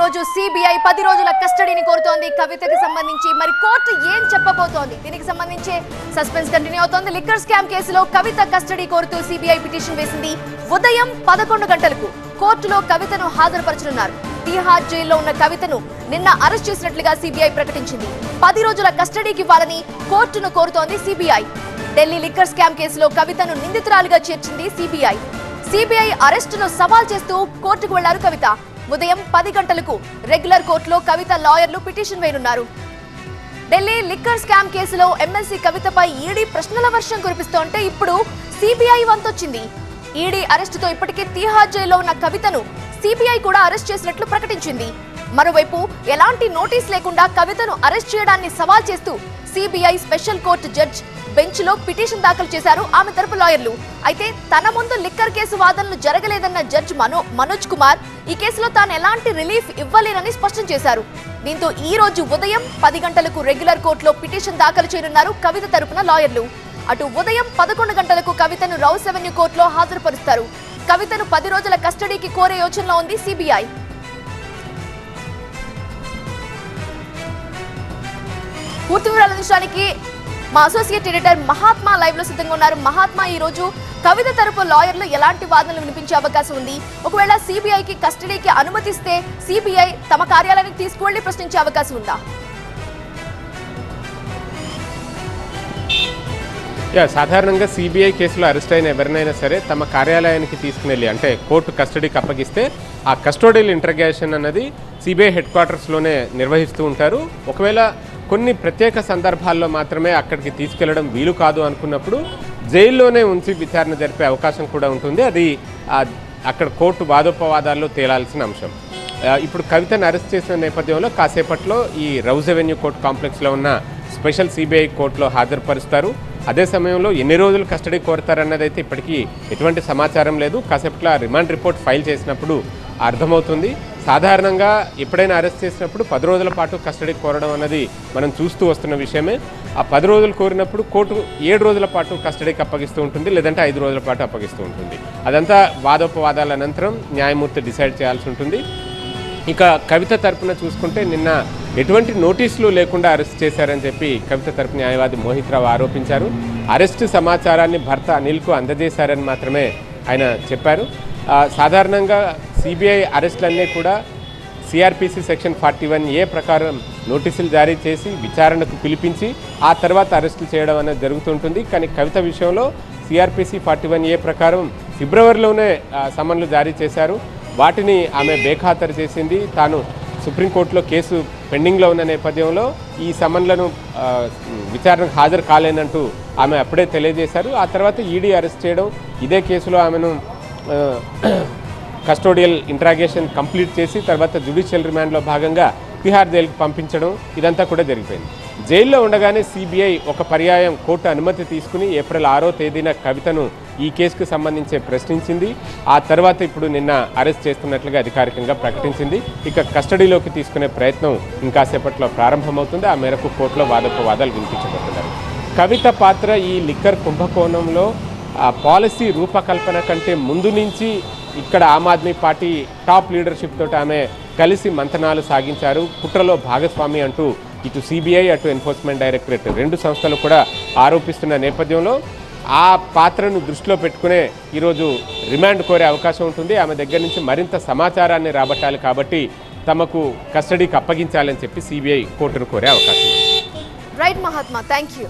రోజు సిబిఐ పది రోజుల కస్టడీని కోరుతోంది. కవితకి సంబంధించి మరి కోర్టు ఏం చెప్పబోతోంది? దీనికి సంబంధించి సస్పెన్స్ కంటిన్యూ అవుతోంది. లిక్కర్ స్కామ్ కేసులో కవిత కస్టడీ కోరుతూ సిబిఐ పిటిషన్ వేసింది. ఉదయం పదకొండు గంటలకు కోర్టులో కవితను హాజరుపరచనున్నారు. తీహార్ జైల్లో ఉన్న కవితను నిన్న అరెస్ట్ చేసినట్లుగా సిబిఐ ప్రకటించింది. పది రోజుల కస్టడీకి ఇవ్వాలని కోర్టును కోరుతోంది సిబిఐ. ఢిల్లీ లిక్కర్ స్కామ్ కేసులో కవితను నిందితురాలుగా చేర్చింది సిబిఐ. సిబిఐ అరెస్టును సవాల్ చేస్తూ కోర్టుకు వెళ్ళారు కవిత. ఉదయం పది గంటలకు రెగ్యులర్ కోర్టులో కవిత లాయర్లు పిటిషన్ వేయనున్నారు. ఢిల్లీ లిక్కర్ స్కామ్ కేసులో ఎమ్మెల్సీ కవితపై ఈడీ ప్రశ్నల వర్షం కురిపిస్తోంటే ఇప్పుడు సిబిఐ వంతొచ్చింది. ఈడీ అరెస్టుతో ఇప్పటికే తీహార్ జైల్లో ఉన్న కవితను సిబిఐ కూడా అరెస్ట్ చేసినట్లు ప్రకటించింది. మరోవైపు ఎలాంటి నోటీస్ లేకుండా కవితను అరెస్ట్ చేయడాన్ని సవాల్ చేస్తూ సిబిఐ స్పెషల్ కోర్టు జడ్జ్ బెంచ్లో పిటిషన్ దాఖలు చేశారు ఆమె తరపు లాయర్లు. అయితే తన ముందు లిక్కర్ కేసు వాదనలు జరగలేదన్న జడ్జ్ మనో మనోజ్ కుమార్ ఈ కేసులో తాను ఎలాంటి రిలీఫ్ ఇవ్వలేనని స్పష్టం చేశారు. దీంతో ఈ రోజు ఉదయం పది గంటలకు రెగ్యులర్ కోర్టులో పిటిషన్ దాఖలు చేయనున్నారు కవిత తరపున లాయర్లు. అటు ఉదయం పదకొండు గంటలకు కవితను రౌస్ రెవెన్యూ కోర్టులో హాజరుపరుస్తారు. కవితను పది రోజుల కస్టడీకి కోరే యోచనలో ఉంది సిబిఐ. పూర్తి వివరాలు అందించడానికి మా అసోసియేట్ ఎడిటర్ మహాత్మా లైవ్లో సిద్ధంగా ఉన్నారు. మహాత్మా ఈ రోజు కవిత తరపు లాయర్లు ఎలాంటి వాదనలు వినిపించే అవకాశం ఉంది? ఒకవేళ సిబిఐకి కస్టడీకి అనుమతిస్తే సిబిఐ తమ కార్యాలయానికి తీసుకువెళ్ళి ప్రశ్నించే అవకాశం ఉందా? యా సాధారణంగా సిబిఐ కేసులో అరెస్ట్ అయిన ఎవరినైనా సరే తమ కార్యాలయానికి తీసుకుని అంటే కోర్టు కస్టడీకి అప్పగిస్తే ఆ కస్టోడియల్ ఇంటర్గేషన్ అన్నది సిబిఐ హెడ్ క్వార్టర్స్లోనే నిర్వహిస్తూ ఉంటారు. ఒకవేళ కొన్ని ప్రత్యేక సందర్భాల్లో మాత్రమే అక్కడికి తీసుకెళ్ళడం వీలు కాదు అనుకున్నప్పుడు జైల్లోనే ఉంచి విచారణ జరిపే అవకాశం కూడా ఉంటుంది. అది అక్కడ కోర్టు వాదోపవాదాల్లో తేలాల్సిన అంశం. ఇప్పుడు కవితను అరెస్ట్ చేసిన నేపథ్యంలో కాసేపట్లో ఈ రౌజ్ అవెన్యూ కోర్టు కాంప్లెక్స్లో ఉన్న స్పెషల్ సిబిఐ కోర్టులో హాజరుపరుస్తారు. అదే సమయంలో ఎన్ని రోజులు కస్టడీ కోరతారన్నది అయితే ఇప్పటికీ ఎటువంటి సమాచారం లేదు. కాసేపట్లో ఆ రిమాండ్ రిపోర్ట్ ఫైల్ చేసినప్పుడు అర్థమవుతుంది. సాధారణంగా ఎప్పుడైనా అరెస్ట్ చేసినప్పుడు పది రోజుల పాటు కస్టడీ కోరడం అన్నది మనం చూస్తూ వస్తున్న విషయమే. ఆ పది రోజులు కోరినప్పుడు కోర్టు ఏడు రోజుల పాటు కస్టడీకి అప్పగిస్తూ ఉంటుంది లేదంటే ఐదు రోజుల పాటు అప్పగిస్తూ ఉంటుంది. అదంతా వాదోపవాదాల అనంతరం న్యాయమూర్తి డిసైడ్ చేయాల్సి ఉంటుంది. ఇక కవిత తరపున చూసుకుంటే నిన్న ఎటువంటి నోటీసులు లేకుండా అరెస్ట్ చేశారని చెప్పి కవిత తరపు న్యాయవాది మోహిత్ రావు ఆరోపించారు. అరెస్టు సమాచారాన్ని భర్త అనిల్కు అందజేశారని మాత్రమే ఆయన చెప్పారు. సాధారణంగా సిబిఐ అరెస్టులన్నీ కూడా CrPC section forty one A ప్రకారం నోటీసులు జారీ చేసి విచారణకు పిలిపించి ఆ తర్వాత అరెస్టులు చేయడం అనేది జరుగుతుంటుంది. కానీ కవిత విషయంలో సిఆర్పిసి ఫార్టీ వన్ ఏ ప్రకారం ఫిబ్రవరిలోనే సమన్లు జారీ చేశారు. వాటిని ఆమె బేఖాతరు చేసింది. తాను సుప్రీంకోర్టులో కేసు పెండింగ్లో ఉన్న నేపథ్యంలో ఈ సమన్లను విచారణకు హాజరు కాలేనంటూ ఆమె అప్పుడే తెలియజేశారు. ఆ తర్వాత ఈడీ అరెస్ట్ చేయడం ఇదే కేసులో ఆమెను కస్టోడియల్ ఇంట్రాగేషన్ కంప్లీట్ చేసి తర్వాత జ్యుడిషియల్ రిమాండ్లో భాగంగా తిహార్ జైలుకి పంపించడం ఇదంతా కూడా జరిగిపోయింది. జైల్లో ఉండగానే సిబిఐ ఒక పర్యాయం కోర్టు అనుమతి తీసుకుని ఏప్రిల్ ఆరో తేదీన కవితను ఈ కేసుకు సంబంధించి ప్రశ్నించింది. ఆ తర్వాత ఇప్పుడు నిన్న అరెస్ట్ చేస్తున్నట్లుగా అధికారికంగా ప్రకటించింది. ఇక కస్టడీలోకి తీసుకునే ప్రయత్నం ఇంకాసేపట్లో ప్రారంభమవుతుంది. ఆ మేరకు కోర్టులో వాదోపవాదాలు వినిపించబోతున్నారు కవిత పాత్ర ఈ లిక్కర్ కుంభకోణంలో ఆ పాలసీ రూపకల్పన కంటే ముందు నుంచి ఇక్కడ Aam Aadmi Party top leadership తోటి ఆమె కలిసి మంతనాలు సాగించారు. కుట్రలో భాగస్వామి అంటూ ఇటు సిబిఐ అటు ఎన్ఫోర్స్మెంట్ డైరెక్టరేట్ రెండు సంస్థలు కూడా ఆరోపిస్తున్న నేపథ్యంలో ఆ పాత్రను దృష్టిలో పెట్టుకునే ఈరోజు రిమాండ్ కోరే అవకాశం ఉంటుంది. ఆమె దగ్గర నుంచి మరింత సమాచారాన్ని రాబట్టాలి కాబట్టి తమకు కస్టడీకి అప్పగించాలని చెప్పి సిబిఐ కోర్టును కోరే అవకాశం రైట్ మహాత్మా థ్యాంక్ యూ